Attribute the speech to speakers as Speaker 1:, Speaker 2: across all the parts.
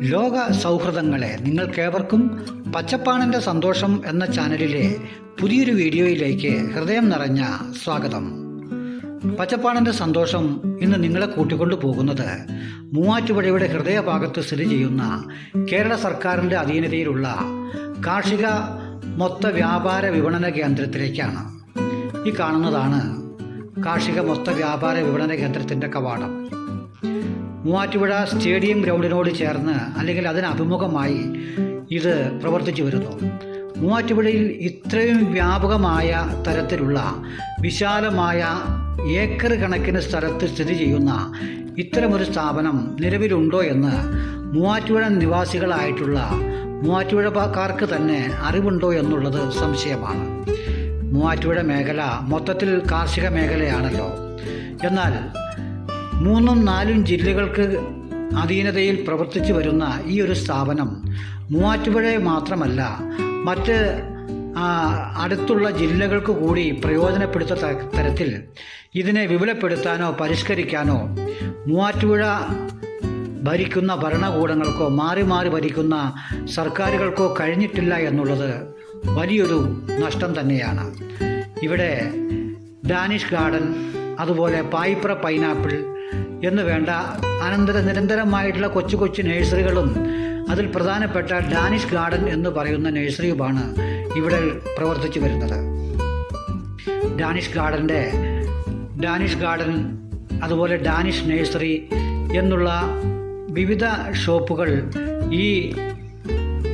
Speaker 1: ലോക സൗഹൃദങ്ങളെ നിങ്ങൾക്കേവർക്കും പച്ചപ്പാണിന്റെ സന്തോഷം എന്ന ചാനലിലെ പുതിയൊരു വീഡിയോയിലേക്ക് ഹൃദയം നിറഞ്ഞ സ്വാഗതം. പച്ചപ്പാണിന്റെ സന്തോഷം ഇന്ന് നിങ്ങളെ കൂട്ടിക്കൊണ്ടു പോകുന്നത് മൂവാറ്റുപുഴയുടെ ഹൃദയഭാഗത്ത് സ്ഥിതി ചെയ്യുന്ന കേരള സർക്കാരിന്റെ അധീനതയിലുള്ള കാർഷിക മൊത്ത വ്യാപാര വിപണന കേന്ദ്രത്തിലേക്കാണ്. ഈ കാണുന്നതാണ് കാർഷിക മൊത്ത വ്യാപാര വിപണന കേന്ദ്രത്തിന്റെ കവാടം. മൂവാറ്റുപുഴ സ്റ്റേഡിയം ഗ്രൗണ്ടിനോട് ചേർന്ന് അല്ലെങ്കിൽ അതിന് അഭിമുഖമായി ഇത് പ്രവർത്തിച്ചു വരുന്നു. മൂവാറ്റുപുഴയിൽ ഇത്രയും വ്യാപകമായ തരത്തിലുള്ള വിശാലമായ ഏക്കർ കണക്കിന് സ്ഥലത്ത് സ്ഥിതി ചെയ്യുന്ന ഇത്തരമൊരു സ്ഥാപനം നിലവിലുണ്ടോ എന്ന് മൂവാറ്റുപുഴ നിവാസികളായിട്ടുള്ള മൂവാറ്റുപുഴക്കാർക്ക് തന്നെ അറിവുണ്ടോ എന്നുള്ളത് സംശയമാണ്. മൂവാറ്റുപുഴ മേഖല മൊത്തത്തിൽ കാർഷിക മേഖലയാണല്ലോ. എന്നാൽ മൂന്നും നാലും ജില്ലകൾക്ക് അധീനതയിൽ പ്രവർത്തിച്ചു വരുന്ന ഈ ഒരു സ്ഥാപനം മൂവാറ്റുപുഴയെ മാത്രമല്ല മറ്റ് അടുത്തുള്ള ജില്ലകൾക്ക് കൂടി പ്രയോജനപ്പെടുത്ത തരത്തിൽ ഇതിനെ വിപുലപ്പെടുത്താനോ പരിഷ്കരിക്കാനോ മൂവാറ്റുപുഴ ഭരിക്കുന്ന ഭരണകൂടങ്ങൾക്കോ മാറി മാറി ഭരിക്കുന്ന സർക്കാരുകൾക്കോ കഴിഞ്ഞിട്ടില്ല എന്നുള്ളത് വലിയൊരു നഷ്ടം തന്നെയാണ്. ഇവിടെ ഡാനിഷ് ഗാർഡൻ അതുപോലെ പായിപ്ര പൈനാപ്പിൾ എന്ന് വേണ്ട അനന്തര നിരന്തരമായിട്ടുള്ള കൊച്ചു കൊച്ചു നഴ്സറികളും അതിൽ പ്രധാനപ്പെട്ട ഡാനിഷ് ഗാർഡൻ എന്ന് പറയുന്ന നഴ്സറിയുമാണ് ഇവിടെ പ്രവർത്തിച്ചു വരുന്നത്. ഡാനിഷ് ഗാർഡന്റെ ഡാനിഷ് ഗാർഡൻ അതുപോലെ ഡാനിഷ് നഴ്സറി എന്നുള്ള വിവിധ ഷോപ്പുകൾ ഈ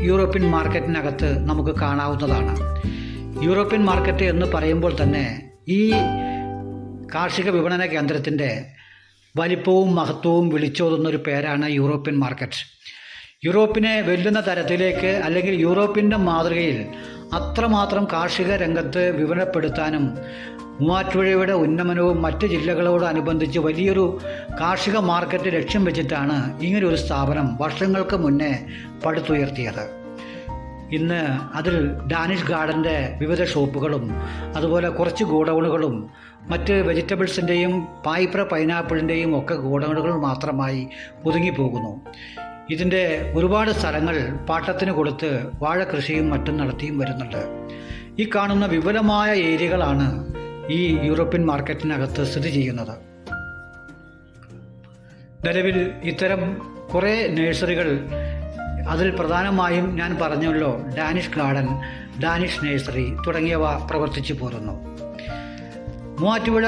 Speaker 1: യൂറോപ്യൻ മാർക്കറ്റിനകത്ത് നമുക്ക് കാണാവുന്നതാണ്. യൂറോപ്യൻ മാർക്കറ്റ് എന്ന് പറയുമ്പോൾ തന്നെ ഈ കാർഷിക വിപണന കേന്ദ്രത്തിന്റെ വലിപ്പവും മഹത്വവും വിളിച്ചോതുന്ന ഒരു പേരാണ് യൂറോപ്യൻ മാർക്കറ്റ്. യൂറോപ്പിനെ വെല്ലുന്ന തരത്തിലേക്ക് അല്ലെങ്കിൽ യൂറോപ്പിന്റെ മാതൃകയിൽ അത്രമാത്രം കാർഷിക രംഗത്ത് വിപണപ്പെടുത്താനും മൂവാറ്റുപുഴയുടെ ഉന്നമനവും മറ്റ് ജില്ലകളോടനുബന്ധിച്ച് വലിയൊരു കാർഷിക മാർക്കറ്റ് ലക്ഷ്യം വെച്ചിട്ടാണ് ഇങ്ങനെയൊരു സ്ഥാപനം വർഷങ്ങൾക്ക് മുന്നേ പടുത്തുയർത്തിയത്. ഇന്ന് അതിൽ ഡാനിഷ് ഗാർഡന്റെ വിവിധ ഷോപ്പുകളും അതുപോലെ കുറച്ച് ഗോഡൗണുകളും മറ്റ് വെജിറ്റബിൾസിന്റെയും പായ്പ്ര പൈനാപ്പിളിന്റെയും ഒക്കെ ഗോഡൗണുകൾ മാത്രമായി ഒതുങ്ങിപ്പോകുന്നു. ഇതിന്റെ ഒരുപാട് സ്ഥലങ്ങൾ പാട്ടത്തിന് കൊടുത്ത് വാഴ കൃഷിയും മറ്റും നടത്തിയും വരുന്നുണ്ട്. ഈ കാണുന്ന വിപുലമായ ഏരിയകളാണ് ഈ യൂറോപ്യൻ മാർക്കറ്റിനകത്ത് സ്ഥിതി ചെയ്യുന്നത്. നിലവിൽ ഇത്തരം കുറേ നഴ്സറികൾ അതിൽ പ്രധാനമായും ഞാൻ പറഞ്ഞല്ലോ ഡാനിഷ് ഗാർഡൻ ഡാനിഷ് നഴ്സറി തുടങ്ങിയവ പ്രവർത്തിച്ചു പോരുന്നു. മൂവാറ്റുപുഴ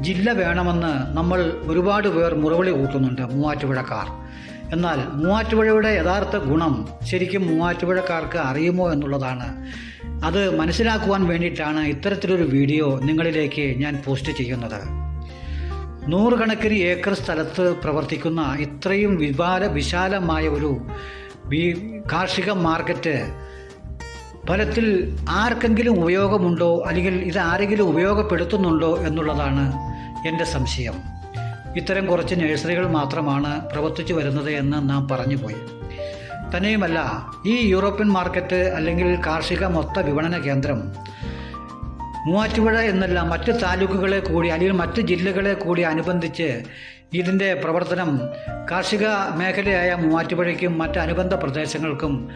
Speaker 1: ജില്ല വേണമെന്ന് നമ്മൾ ഒരുപാട് പേർ മുറവിളി കൂട്ടുന്നുണ്ട് മൂവാറ്റുപുഴക്കാർ. എന്നാൽ മൂവാറ്റുപുഴയുടെ യഥാർത്ഥ ഗുണം ശരിക്കും മൂവാറ്റുപുഴക്കാർക്ക് അറിയുമോ എന്നുള്ളതാണ്. അത് മനസ്സിലാക്കുവാൻ വേണ്ടിയിട്ടാണ് ഇത്തരത്തിലൊരു വീഡിയോ നിങ്ങളിലേക്ക് ഞാൻ പോസ്റ്റ് ചെയ്യുന്നത്. നൂറുകണക്കിന് ഏക്കർ സ്ഥലത്ത് പ്രവർത്തിക്കുന്ന ഇത്രയും വിവാല വിശാലമായ ഒരു കാർഷിക മാർക്കറ്റ് ഫലത്തിൽ ആർക്കെങ്കിലും ഉപയോഗമുണ്ടോ? അല്ലെങ്കിൽ ഇത് ആരെങ്കിലും ഉപയോഗപ്പെടുത്തുന്നുണ്ടോ? എന്നുള്ളതാണ് എന്റെ സംശയം. ഇത്തരം കുറച്ച് നഴ്സറികൾ മാത്രമാണ് പ്രവർത്തിച്ചു വരുന്നത് എന്ന് നാം പറഞ്ഞുപോയി. തന്നെയുമല്ല ഈ യൂറോപ്യൻ മാർക്കറ്റ് അല്ലെങ്കിൽ കാർഷിക മൊത്ത വിപണന കേന്ദ്രം മൂവാറ്റുപുഴ എന്നല്ല മറ്റ് താലൂക്കുകളെ കൂടി അല്ലെങ്കിൽ മറ്റ് ജില്ലകളെ കൂടി അനുബന്ധിച്ച് ഇതിന്റെ പ്രവർത്തനം കാർഷിക മേഖലയായ മൂവാറ്റുപുഴയ്ക്കും മറ്റ് അനുബന്ധ പ്രദേശങ്ങൾക്കും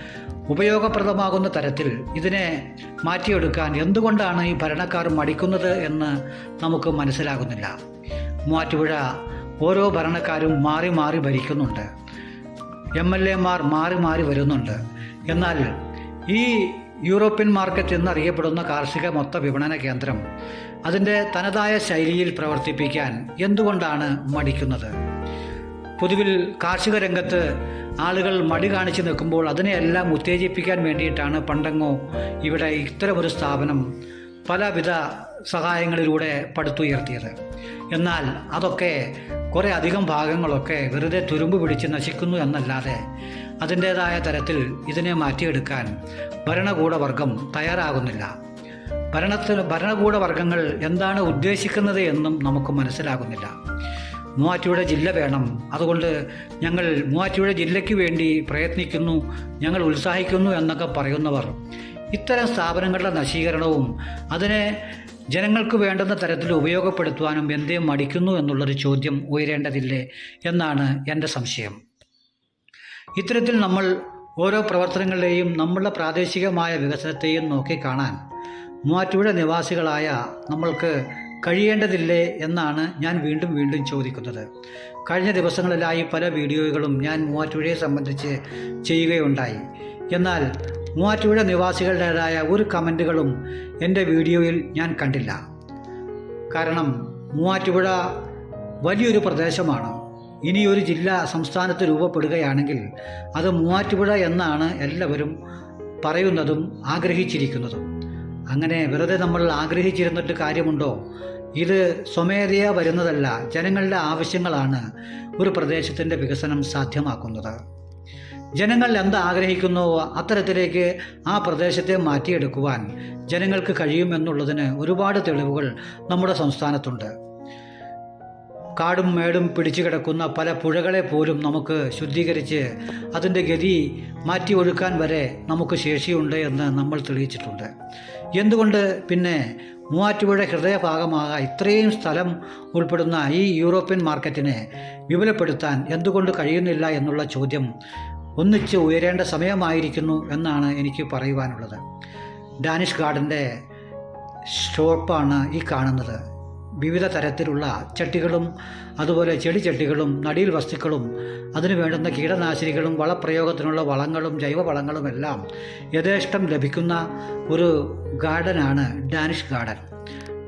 Speaker 1: ഉപയോഗപ്രദമാകുന്ന തരത്തിൽ ഇതിനെ മാറ്റിയെടുക്കാൻ എന്തുകൊണ്ടാണ് ഈ ഭരണക്കാർ മടിക്കുന്നത് എന്ന് നമുക്ക് മനസ്സിലാകുന്നില്ല. മൂവാറ്റുപുഴ ഓരോ ഭരണക്കാരും മാറി മാറി ഭരിക്കുന്നുണ്ട്. എം എൽ എമാർ മാറി മാറി വരുന്നുണ്ട്. എന്നാൽ ഈ യൂറോപ്യൻ മാർക്കറ്റ് എന്നറിയപ്പെടുന്ന കാർഷിക മൊത്ത വിപണന കേന്ദ്രം. അതിന്റെ തനതായ ശൈലിയിൽ പ്രവർത്തിപ്പിക്കാൻ എന്തുകൊണ്ടാണ് മടിക്കുന്നത്? പൊതുവിൽ കാർഷിക രംഗത്ത് ആളുകൾ മടി കാണിച്ച് നിൽക്കുമ്പോൾ അതിനെയെല്ലാം ഉത്തേജിപ്പിക്കാൻ വേണ്ടിയിട്ടാണ് പണ്ടങ്ങോ ഇവിടെ ഇത്തരമൊരു സ്ഥാപനം പലവിധ സഹായങ്ങളിലൂടെ പടുത്തുയർത്തിയത്. എന്നാൽ അതൊക്കെ കുറേ അധികം ഭാഗങ്ങളൊക്കെ വെറുതെ തുരുമ്പ് പിടിച്ച് നശിക്കുന്നു എന്നല്ലാതെ അതിന്റേതായ തരത്തിൽ ഇതിനെ മാറ്റിയെടുക്കാൻ ഭരണകൂടവർഗം തയ്യാറാകുന്നില്ല. ഭരണത്തിൽ ഭരണകൂടവർഗങ്ങൾ എന്താണ് ഉദ്ദേശിക്കുന്നത് എന്നും നമുക്ക് മനസ്സിലാകുന്നില്ല. മൂവാറ്റുപുഴ ജില്ല വേണം. അതുകൊണ്ട് ഞങ്ങൾ മൂവാറ്റുപുഴ ജില്ലയ്ക്ക് വേണ്ടി പ്രയത്നിക്കുന്നു ഞങ്ങൾ ഉത്സാഹിക്കുന്നു എന്നൊക്കെ പറയുന്നവർ. ഇത്തരം സ്ഥാപനങ്ങളുടെ നശീകരണവും അതിനെ ജനങ്ങൾക്ക് വേണ്ടുന്ന തരത്തിൽ ഉപയോഗപ്പെടുത്തുവാനും എന്തേ മടിക്കുന്നു എന്നുള്ളൊരു ചോദ്യം ഉയരേണ്ടതില്ലേ എന്നാണ് എന്റെ സംശയം. ഇത്തരത്തിൽ നമ്മൾ ഓരോ പ്രവർത്തനങ്ങളുടെയും നമ്മളുടെ പ്രാദേശികമായ വികസനത്തെയും നോക്കിക്കാണാൻ മൂവാറ്റുപുഴ നിവാസികളായ നമ്മൾക്ക് കഴിയേണ്ടതില്ലേ എന്നാണ് ഞാൻ വീണ്ടും വീണ്ടും ചോദിക്കുന്നത്. കഴിഞ്ഞ ദിവസങ്ങളിലായി പല വീഡിയോകളും ഞാൻ മൂവാറ്റുപുഴയെ സംബന്ധിച്ച് ചെയ്യുകയുണ്ടായി. എന്നാൽ മൂവാറ്റുപുഴ നിവാസികളുടേതായ ഒരു കമന്റുകളും എന്റെ വീഡിയോയിൽ ഞാൻ കണ്ടില്ല. കാരണം മൂവാറ്റുപുഴ വലിയൊരു പ്രദേശമാണ്. ഇനി ഒരു ജില്ല സംസ്ഥാനത്ത് രൂപപ്പെടുകയാണെങ്കിൽ അത് മൂവാറ്റുപുഴ എന്നാണ് എല്ലാവരും പറയുന്നതും ആഗ്രഹിച്ചിരിക്കുന്നതും. അങ്ങനെ വെറുതെ നമ്മൾ ആഗ്രഹിച്ചിരുന്നിട്ട് കാര്യമുണ്ടോ? ഇത് സ്വമേധയാ വരുന്നതല്ല ജനങ്ങളുടെ ആവശ്യങ്ങളാണ് ഒരു പ്രദേശത്തിന്റെ വികസനം സാധ്യമാക്കുന്നത്. ജനങ്ങൾ എന്ത് ആഗ്രഹിക്കുന്നുവോ അത്തരത്തിലേക്ക് ആ പ്രദേശത്തെ മാറ്റിയെടുക്കുവാൻ ജനങ്ങൾക്ക് കഴിയുമെന്നുള്ളതിന് ഒരുപാട് തെളിവുകൾ നമ്മുടെ സംസ്ഥാനത്തുണ്ട്. കാടും മേടും പിടിച്ചു കിടക്കുന്ന പല പുഴകളെ പോലും നമുക്ക് ശുദ്ധീകരിച്ച് അതിന്റെ ഗതി മാറ്റി ഒഴുക്കാൻ വരെ നമുക്ക് ശേഷിയുണ്ട് എന്ന് നമ്മൾ തെളിയിച്ചിട്ടുണ്ട്. എന്തുകൊണ്ട് പിന്നെ മൂവാറ്റുപുഴ ഹൃദയഭാഗമായ ഇത്രയും സ്ഥലം ഉൾപ്പെടുന്ന ഈ യൂറോപ്യൻ മാർക്കറ്റിനെ വിപുലപ്പെടുത്താൻ എന്തുകൊണ്ട് കഴിയുന്നില്ല എന്നുള്ള ചോദ്യം ഒന്നിച്ച് ഉയരേണ്ട സമയമായിരിക്കുന്നു എന്നാണ് എനിക്ക് പറയുവാനുള്ളത്. ഡാനിഷ് ഗാർഡന്റെ ഷോപ്പാണ് ഈ കാണുന്നത്. വിവിധ തരത്തിലുള്ള ചട്ടികളും അതുപോലെ ചെടിച്ചട്ടികളും നടീൽ വസ്തുക്കളും അതിനു വേണ്ടുന്ന കീടനാശിനികളും വളപ്രയോഗത്തിനുള്ള വളങ്ങളും ജൈവവളങ്ങളും എല്ലാം യഥേഷ്ടം ലഭിക്കുന്ന ഒരു ഗാർഡനാണ് ഡാനിഷ് ഗാർഡൻ.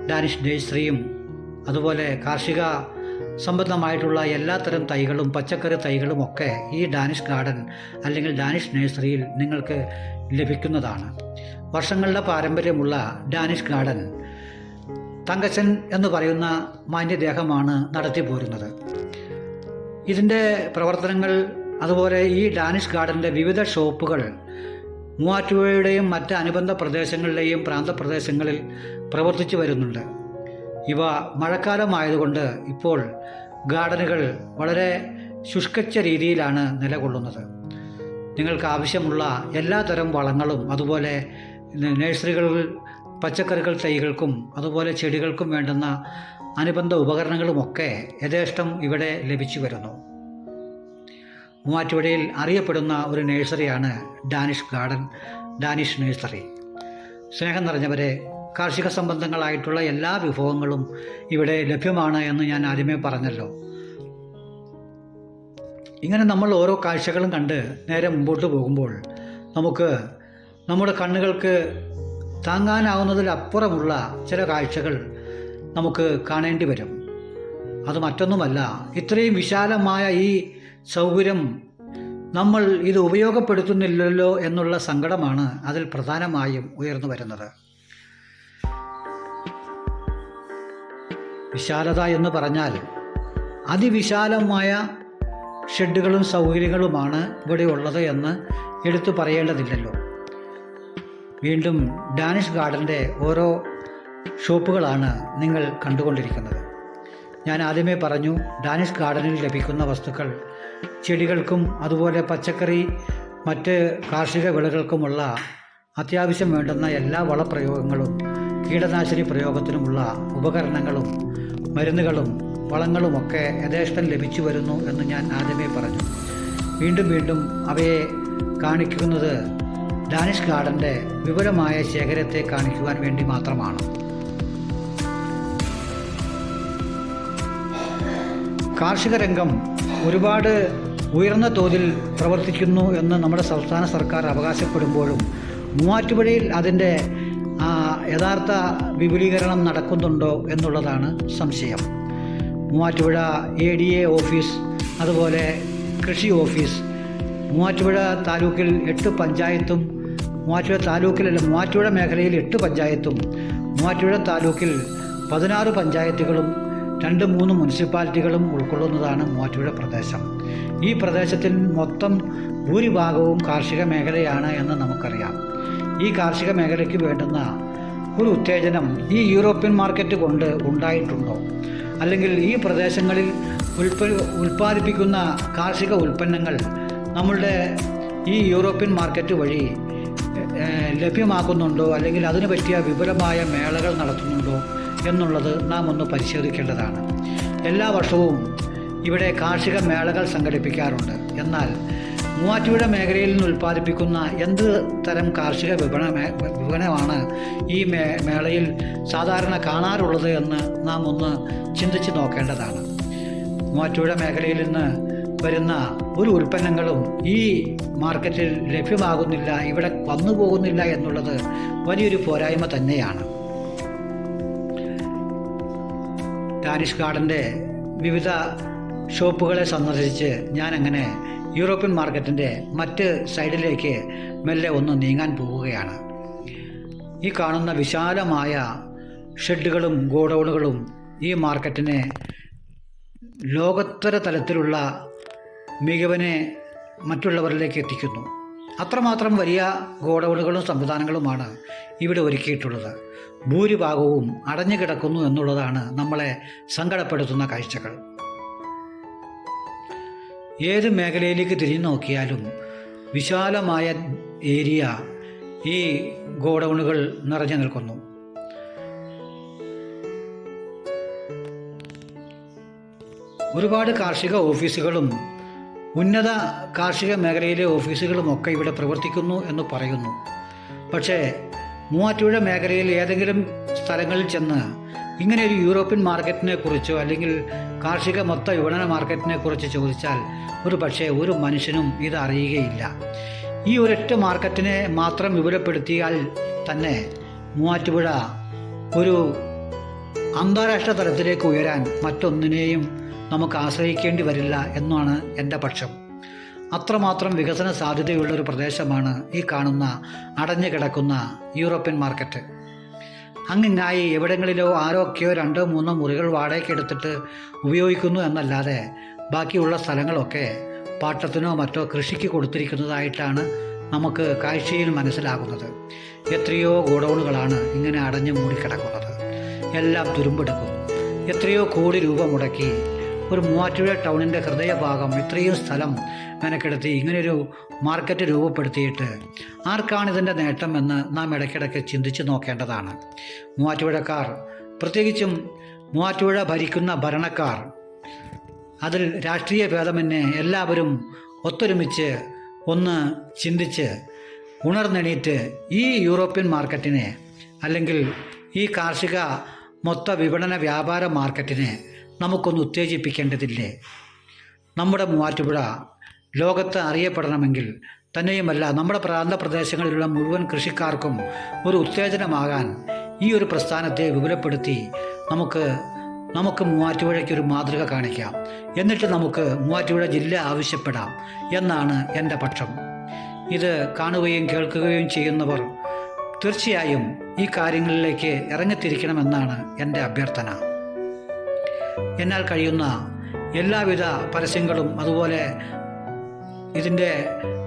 Speaker 1: ഡാനിഷ് ജയശ്രീയും അതുപോലെ കാർഷിക സംബന്ധമായിട്ടുള്ള എല്ലാത്തരം തൈകളും പച്ചക്കറി തൈകളും ഒക്കെ ഈ ഡാനിഷ് ഗാർഡൻ അല്ലെങ്കിൽ ഡാനിഷ് നഴ്സറിയിൽ നിങ്ങൾക്ക് ലഭിക്കുന്നതാണ്. വർഷങ്ങളുടെ പാരമ്പര്യമുള്ള ഡാനിഷ് ഗാർഡൻ തങ്കച്ചൻ എന്ന് പറയുന്ന മാന്യദേഹമാണ് നടത്തിപ്പോരുന്നത്. ഇതിന്റെ പ്രവർത്തനങ്ങൾ അതുപോലെ ഈ ഡാനിഷ് ഗാർഡന്റെ വിവിധ ഷോപ്പുകൾ മൂവാറ്റുപുഴയുടെയും മറ്റ് അനുബന്ധ പ്രദേശങ്ങളിലെയും പ്രാന്തപ്രദേശങ്ങളിൽ പ്രവർത്തിച്ചു വരുന്നുണ്ട്. ഇവ മഴക്കാലമായതുകൊണ്ട് ഇപ്പോൾ ഗാർഡനുകൾ വളരെ ശുഷ്കിച്ച രീതിയിലാണ് നിലകൊള്ളുന്നത്. നിങ്ങൾക്ക് ആവശ്യമുള്ള എല്ലാതരം വളങ്ങളും അതുപോലെ നഴ്സറികളിൽ പച്ചക്കറികൾ തൈകൾക്കും അതുപോലെ ചെടികൾക്കും വേണ്ടുന്ന അനുബന്ധ ഉപകരണങ്ങളുമൊക്കെ യഥേഷ്ടം ഇവിടെ ലഭിച്ചു വരുന്നു. മൂവാറ്റുപുഴയിൽ അറിയപ്പെടുന്ന ഒരു നഴ്സറിയാണ് ഡാനിഷ് ഗാർഡൻ ഡാനിഷ് നഴ്സറി. സ്നേഹം നിറഞ്ഞവരെ കാർഷിക സംബന്ധങ്ങളായിട്ടുള്ള എല്ലാ വിഭവങ്ങളും ഇവിടെ ലഭ്യമാണ് എന്ന് ഞാൻ ആദ്യമേ പറഞ്ഞല്ലോ. ഇങ്ങനെ നമ്മൾ ഓരോ കാഴ്ചകളും കണ്ട് നേരെ മുമ്പോട്ട് പോകുമ്പോൾ നമുക്ക് നമ്മുടെ കണ്ണുകൾക്ക് താങ്ങാനാവുന്നതിലപ്പുറമുള്ള ചില കാഴ്ചകൾ നമുക്ക് കാണേണ്ടി വരും. അത് മറ്റൊന്നുമല്ല ഇത്രയും വിശാലമായ ഈ സൗകര്യം നമ്മൾ ഇത് ഉപയോഗപ്പെടുത്തുന്നില്ലല്ലോ എന്നുള്ള സങ്കടമാണ് അതിൽ പ്രധാനമായും ഉയർന്നു വരുന്നത്. വിശാലത എന്ന് പറഞ്ഞാൽ അതിവിശാലമായ ഷെഡുകളും സൗകര്യങ്ങളുമാണ് ഇവിടെ ഉള്ളത് എന്ന് എടുത്തു പറയേണ്ടതില്ലല്ലോ. വീണ്ടും ഡാനിഷ് ഗാർഡന്റെ ഓരോ ഷോപ്പുകളാണ് നിങ്ങൾ കണ്ടുകൊണ്ടിരിക്കുന്നത്. ഞാൻ ആദ്യമേ പറഞ്ഞു ഡാനിഷ് ഗാർഡനിൽ ലഭിക്കുന്ന വസ്തുക്കൾ ചെടികൾക്കും അതുപോലെ പച്ചക്കറി മറ്റ് കാർഷിക വിളകൾക്കുമുള്ള അത്യാവശ്യം വേണ്ടുന്ന എല്ലാ വളപ്രയോഗങ്ങളും കീടനാശിനി പ്രയോഗത്തിനുമുള്ള ഉപകരണങ്ങളും മരുന്നുകളും വളങ്ങളുമൊക്കെ യഥേഷ്ടം ലഭിച്ചു വരുന്നു എന്ന് ഞാൻ ആദ്യമേ പറഞ്ഞു. വീണ്ടും വീണ്ടും അവയെ കാണിക്കുന്നത് ഡാനിഷ് ഗാർഡന്റെ വിപുലമായ ശേഖരത്തെ കാണിക്കുവാൻ വേണ്ടി മാത്രമാണ്. കാർഷിക രംഗം ഒരുപാട് ഉയർന്ന തോതിൽ പ്രവർത്തിക്കുന്നു എന്ന് നമ്മുടെ സംസ്ഥാന സർക്കാർ അവകാശപ്പെടുമ്പോഴും മൂവാറ്റുപുഴയിൽ അതിന്റെ യഥാർത്ഥ വിപുലീകരണം നടക്കുന്നുണ്ടോ എന്നുള്ളതാണ് സംശയം. Muvattupuzha A D A office അതുപോലെ കൃഷി ഓഫീസ് മൂവാറ്റുപുഴ താലൂക്കിൽ എട്ട് പഞ്ചായത്തും മൂവാറ്റുപുഴ താലൂക്കിലല്ല മൂവാറ്റുപുഴ മേഖലയിൽ എട്ട് പഞ്ചായത്തും മൂവാറ്റുപുഴ താലൂക്കിൽ പതിനാറ് പഞ്ചായത്തുകളും രണ്ട് മൂന്ന് മുനിസിപ്പാലിറ്റികളും ഉൾക്കൊള്ളുന്നതാണ് മൂവാറ്റുപുഴ പ്രദേശം. ഈ പ്രദേശത്തിൽ മൊത്തം ഭൂരിഭാഗവും കാർഷിക മേഖലയാണ് എന്ന് നമുക്കറിയാം. ഈ കാർഷിക മേഖലയ്ക്ക് വേണ്ടുന്ന ഒരു ഉത്തേജനം ഈ യൂറോപ്യൻ മാർക്കറ്റ് കൊണ്ട് ഉണ്ടായിട്ടുണ്ടോ? അല്ലെങ്കിൽ ഈ പ്രദേശങ്ങളിൽ ഉൽപ്പ ഉൽപ്പാദിപ്പിക്കുന്ന കാർഷിക ഉൽപ്പന്നങ്ങൾ നമ്മളുടെ ഈ യൂറോപ്യൻ മാർക്കറ്റ് വഴി ലഭ്യമാക്കുന്നുണ്ടോ? അല്ലെങ്കിൽ അതിനു പറ്റിയ വിപുലമായ മേളകൾ നടത്തുന്നുണ്ടോ? എന്നുള്ളത് നാം ഒന്ന് പരിശോധിക്കേണ്ടതാണ്. എല്ലാ വർഷവും ഇവിടെ കാർഷിക മേളകൾ സംഘടിപ്പിക്കാറുണ്ട്. എന്നാൽ മൂവാറ്റുപുഴ മേഖലയിൽ നിന്ന് ഉൽപ്പാദിപ്പിക്കുന്ന എന്ത് തരം കാർഷിക വിപണ വിപണമാണ് ഈ മേ മേളയിൽ സാധാരണ കാണാറുള്ളത് എന്ന് നാം ഒന്ന് ചിന്തിച്ച് നോക്കേണ്ടതാണ്. മൂവാറ്റുപുഴ മേഖലയിൽ നിന്ന് വരുന്ന ഒരു ഉൽപ്പന്നങ്ങളും ഈ മാർക്കറ്റിൽ ലഭ്യമാകുന്നില്ല ഇവിടെ വന്നു പോകുന്നില്ല എന്നുള്ളത് വലിയൊരു പോരായ്മ തന്നെയാണ്. ഡാനിഷ് ഗാർഡന്റെ വിവിധ ഷോപ്പുകളെ സന്ദർശിച്ച് ഞാനങ്ങനെ യൂറോപ്യൻ മാർക്കറ്റിന്റെ മറ്റ് സൈഡിലേക്ക് മെല്ലെ ഒന്ന് നീങ്ങാൻ പോവുകയാണ്. ഈ കാണുന്ന വിശാലമായ ഷെഡുകളും ഗോഡൗണുകളും ഈ മാർക്കറ്റിനെ ലോകോത്തര തലത്തിലുള്ള മികവിനെ മറ്റുള്ളവരിലേക്ക് എത്തിക്കുന്നു. അത്രമാത്രം വലിയ ഗോഡൗണുകളും സംവിധാനങ്ങളുമാണ് ഇവിടെ ഒരുക്കിയിട്ടുള്ളത്. ഭൂരിഭാഗവും അടഞ്ഞു കിടക്കുന്നു എന്നുള്ളതാണ് നമ്മളെ സങ്കടപ്പെടുത്തുന്ന കാഴ്ചകൾ. ഏത് മേഖലയിലേക്ക് തിരിഞ്ഞു നോക്കിയാലും വിശാലമായ ഏരിയ ഈ ഗോഡൗണുകൾ നിറഞ്ഞു നിൽക്കുന്നു. ഒരുപാട് കാർഷിക ഓഫീസുകളും ഉന്നത കാർഷിക മേഖലയിലെ ഓഫീസുകളുമൊക്കെ ഇവിടെ പ്രവർത്തിക്കുന്നു എന്ന് പറയുന്നു. പക്ഷേ മൂവാറ്റുപുഴ മേഖലയിൽ ഏതെങ്കിലും സ്ഥലങ്ങളിൽ ചെന്ന് ഇങ്ങനെ ഒരു യൂറോപ്യൻ മാർക്കറ്റിനെ കുറിച്ചോ അല്ലെങ്കിൽ കാർഷിക മൊത്ത വിപണന മാർക്കറ്റിനെ കുറിച്ച് ചോദിച്ചാൽ ഒരു പക്ഷേ ഒരു മനുഷ്യനും ഇത് അറിയുകയില്ല. ഈ ഒരൊറ്റ മാർക്കറ്റിനെ മാത്രം വിപുലപ്പെടുത്തിയാൽ തന്നെ മൂവാറ്റുപുഴ ഒരു അന്താരാഷ്ട്ര തലത്തിലേക്ക് ഉയരാൻ മറ്റൊന്നിനെയും നമുക്ക് ആശ്രയിക്കേണ്ടി വരില്ല എന്നാണ് എന്റെ പക്ഷം. അത്രമാത്രം വികസന സാധ്യതയുള്ള ഒരു പ്രദേശമാണ് ഈ കാണുന്ന അടഞ്ഞു കിടക്കുന്ന യൂറോപ്യൻ മാർക്കറ്റ്. അങ്ങിങ്ങായി എവിടെങ്ങളിലോ ആരൊക്കെയോ രണ്ടോ മൂന്നോ മുറികൾ വാടകയ്ക്കെടുത്തിട്ട് ഉപയോഗിക്കുന്നു എന്നല്ലാതെ ബാക്കിയുള്ള സ്ഥലങ്ങളൊക്കെ പാട്ടത്തിനോ മറ്റോ കൃഷിക്ക് കൊടുത്തിരിക്കുന്നതായിട്ടാണ് നമുക്ക് കാഴ്ചയിൽ മനസ്സിലാകുന്നത്. എത്രയോ ഗോഡൗണുകളാണ് ഇങ്ങനെ അടഞ്ഞു മൂടിക്കിടക്കുന്നത്. എല്ലാം തുരുമ്പെടുക്കും. എത്രയോ കോടി രൂപ മുടക്കി ഒരു മൂവാറ്റുപുഴ ടൗണിന്റെ ഹൃദയഭാഗം ഇത്രയും സ്ഥലം മെനക്കെടുത്തി ഇങ്ങനെയൊരു മാർക്കറ്റ് രൂപപ്പെടുത്തിയിട്ട് ആർക്കാണ് ഇതിന്റെ നേട്ടമെന്ന് നാം ഇടയ്ക്കിടയ്ക്ക് ചിന്തിച്ച് നോക്കേണ്ടതാണ്. മൂവാറ്റുപുഴക്കാർ പ്രത്യേകിച്ചും മൂവാറ്റുപുഴ ഭരിക്കുന്ന ഭരണക്കാർ അതിൽ രാഷ്ട്രീയ ഭേദമെന്നെ എല്ലാവരും ഒത്തൊരുമിച്ച് ഒന്ന് ചിന്തിച്ച് ഉണർന്നെണീറ്റ് ഈ യൂറോപ്യൻ മാർക്കറ്റിനെ അല്ലെങ്കിൽ ഈ കാർഷിക മൊത്ത വിപണന വ്യാപാര മാർക്കറ്റിനെ നമുക്കൊന്ന് ഉത്തേജിപ്പിക്കേണ്ടതില്ലേ? നമ്മുടെ മൂവാറ്റുപുഴ ലോകത്ത് അറിയപ്പെടണമെങ്കിൽ തന്നെയുമല്ല നമ്മുടെ പ്രാന്ത പ്രദേശങ്ങളിലുള്ള മുഴുവൻ കൃഷിക്കാർക്കും ഒരു ഉത്തേജനമാകാൻ ഈ ഒരു പ്രസ്ഥാനത്തെ വിപുലപ്പെടുത്തി നമുക്ക് നമുക്ക് മൂവാറ്റുപുഴയ്ക്ക് ഒരു മാതൃക കാണിക്കാം. എന്നിട്ട് നമുക്ക് മൂവാറ്റുപുഴ ജില്ല ആവശ്യപ്പെടാം എന്നാണ് എന്റെ പക്ഷം. ഇത് കാണുകയും കേൾക്കുകയും ചെയ്യുന്നവർ തീർച്ചയായും ഈ കാര്യങ്ങളിലേക്ക് ഇറങ്ങിത്തിരിക്കണമെന്നാണ് എന്റെ അഭ്യർത്ഥന. എന്നാൽ കഴിയുന്ന എല്ലാവിധ പരസ്യങ്ങളും അതുപോലെ ഇതിന്റെ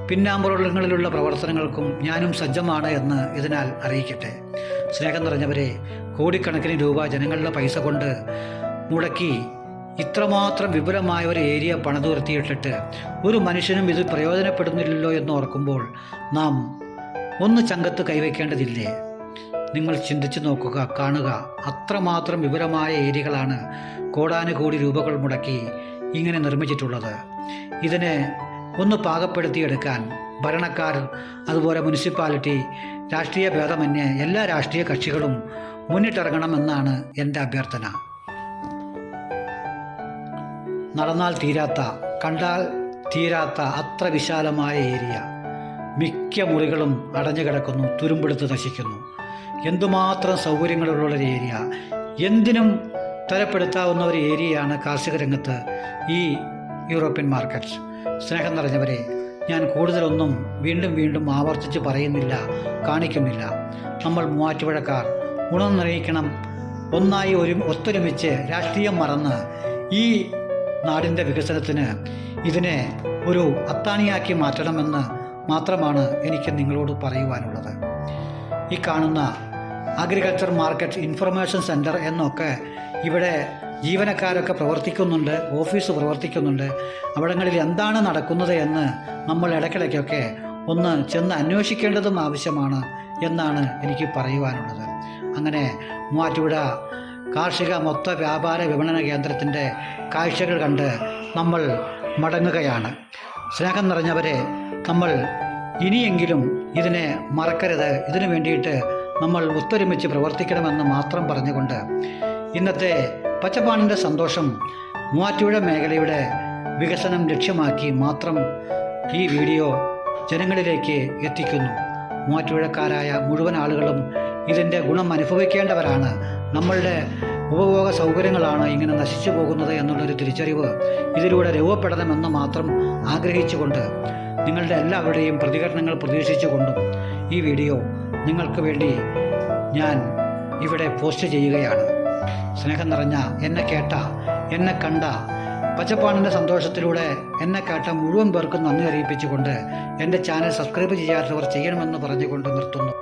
Speaker 1: പിന്നാമ്പുറങ്ങളിലുള്ള പ്രവർത്തനങ്ങൾക്കും ഞാനും സജ്ജമാണ് എന്ന് ഇതിനാൽ അറിയിക്കട്ടെ. സ്നേഹം നിറഞ്ഞവരെ കോടിക്കണക്കിന് രൂപ ജനങ്ങളുടെ പൈസ കൊണ്ട് മുടക്കി ഇത്രമാത്രം വിപുലമായ ഒരു ഏരിയ പണിതുയർത്തിയിട്ടിട്ട് ഒരു മനുഷ്യനും ഇത് പ്രയോജനപ്പെടുന്നില്ലല്ലോ എന്ന് ഓർക്കുമ്പോൾ നാം ഒന്ന് ചങ്കത്ത് കൈവയ്ക്കേണ്ടതില്ലേ? നിങ്ങൾ ചിന്തിച്ചു നോക്കുക കാണുക. അത്രമാത്രം വിപുലമായ ഏരിയകളാണ് കോടാനുകോടി രൂപകൾ മുടക്കി ഇങ്ങനെ നിർമ്മിച്ചിട്ടുള്ളത്. ഇതിനെ ഒന്ന് പാകപ്പെടുത്തിയെടുക്കാൻ ഭരണക്കാർ അതുപോലെ മുനിസിപ്പാലിറ്റി രാഷ്ട്രീയ ഭേദമന്യേ എല്ലാ രാഷ്ട്രീയ കക്ഷികളും മുന്നിട്ടിറങ്ങണമെന്നാണ് എന്റെ അഭ്യർത്ഥന. നടന്നാൽ തീരാത്ത കണ്ടാൽ തീരാത്ത അത്ര വിശാലമായ ഏരിയ. മിക്ക മുറികളും അടഞ്ഞു കിടക്കുന്നു തുരുമ്പെടുത്ത് നശിക്കുന്നു. എന്തുമാത്രം സൗകര്യങ്ങളുള്ള ഒരു ഏരിയ. എന്തിനും തരപ്പെടുത്താവുന്ന ഒരു ഏരിയയാണ് കാർഷിക രംഗത്ത് ഈ യൂറോപ്യൻ മാർക്കറ്റ് സ്നേഹം നിറഞ്ഞവരെ ഞാൻ കൂടുതലൊന്നും വീണ്ടും വീണ്ടും ആവർത്തിച്ച് പറയുന്നില്ല കാണിക്കുന്നില്ല. നമ്മൾ മൂവാറ്റുപുഴക്കാർ ഉണർന്നിരിക്കണം ഒന്നായി ഒരു ഒത്തൊരുമിച്ച് രാഷ്ട്രീയം മറന്ന് ഈ നാടിന്റെ വികസനത്തിന് ഇതിനെ ഒരു അത്താണിയാക്കി മാറ്റണമെന്ന് മാത്രമാണ് എനിക്ക് നിങ്ങളോട് പറയുവാനുള്ളത്. ഈ കാണുന്ന അഗ്രികൾച്ചർ മാർക്കറ്റ് ഇൻഫർമേഷൻ സെന്റർ എന്നൊക്കെ ഇവിടെ ജീവനക്കാരൊക്കെ പ്രവർത്തിക്കുന്നുണ്ട് ഓഫീസ് പ്രവർത്തിക്കുന്നുണ്ട്. അവിടങ്ങളിൽ എന്താണ് നടക്കുന്നത് എന്ന് നമ്മൾ ഇടയ്ക്കിടയ്ക്കൊക്കെ ഒന്ന് ചെന്ന് അന്വേഷിക്കേണ്ടതും ആവശ്യമാണ് എന്നാണ് എനിക്ക് പറയുവാനുള്ളത്. അങ്ങനെ മൂവാറ്റുപുഴ കാർഷിക മൊത്ത വ്യാപാര വിപണന കേന്ദ്രത്തിന്റെ കാഴ്ചകൾ കണ്ട് നമ്മൾ മടങ്ങുകയാണ്. സ്നേഹം നിറഞ്ഞവരെ നമ്മൾ ഇനിയെങ്കിലും ഇതിനെ മറക്കരുത്. ഇതിനു വേണ്ടിയിട്ട് നമ്മൾ ഒത്തൊരുമിച്ച് പ്രവർത്തിക്കണമെന്ന് മാത്രം പറഞ്ഞുകൊണ്ട് ഇന്നത്തെ പച്ചപ്പാണിന്റെ സന്തോഷം മൂവാറ്റുപുഴ മേഖലയുടെ വികസനം ലക്ഷ്യമാക്കി മാത്രം ഈ വീഡിയോ ജനങ്ങളിലേക്ക് എത്തിക്കുന്നു. മൂവാറ്റുപുഴക്കാരായ മുഴുവൻ ആളുകളും ഇതിന്റെ ഗുണം അനുഭവിക്കേണ്ടവരാണ്. നമ്മളുടെ ഉപഭോഗ സൗകര്യങ്ങളാണ് ഇങ്ങനെ നശിച്ചു പോകുന്നത് എന്നുള്ളൊരു തിരിച്ചറിവ് ഇതിലൂടെ രൂപപ്പെടണമെന്ന് മാത്രം ആഗ്രഹിച്ചുകൊണ്ട് നിങ്ങളുടെ എല്ലാവരുടെയും പ്രതികരണങ്ങൾ പ്രതീക്ഷിച്ചുകൊണ്ടും ഈ വീഡിയോ നിങ്ങൾക്ക് വേണ്ടി ഞാൻ ഇവിടെ പോസ്റ്റ് ചെയ്യുകയാണ്. സ്നേഹം നിറഞ്ഞ എന്നെ കേട്ട എന്നെ കണ്ട പച്ചപ്പാണിന്റെ സന്തോഷത്തിലൂടെ എന്നെ കേട്ട മുഴുവൻ പേർക്കും നന്ദി അറിയിപ്പിച്ചുകൊണ്ട് എന്റെ ചാനൽ സബ്സ്ക്രൈബ് ചെയ്യാത്തവർ ചെയ്യണമെന്ന് പറഞ്ഞുകൊണ്ട് നിർത്തുന്നു.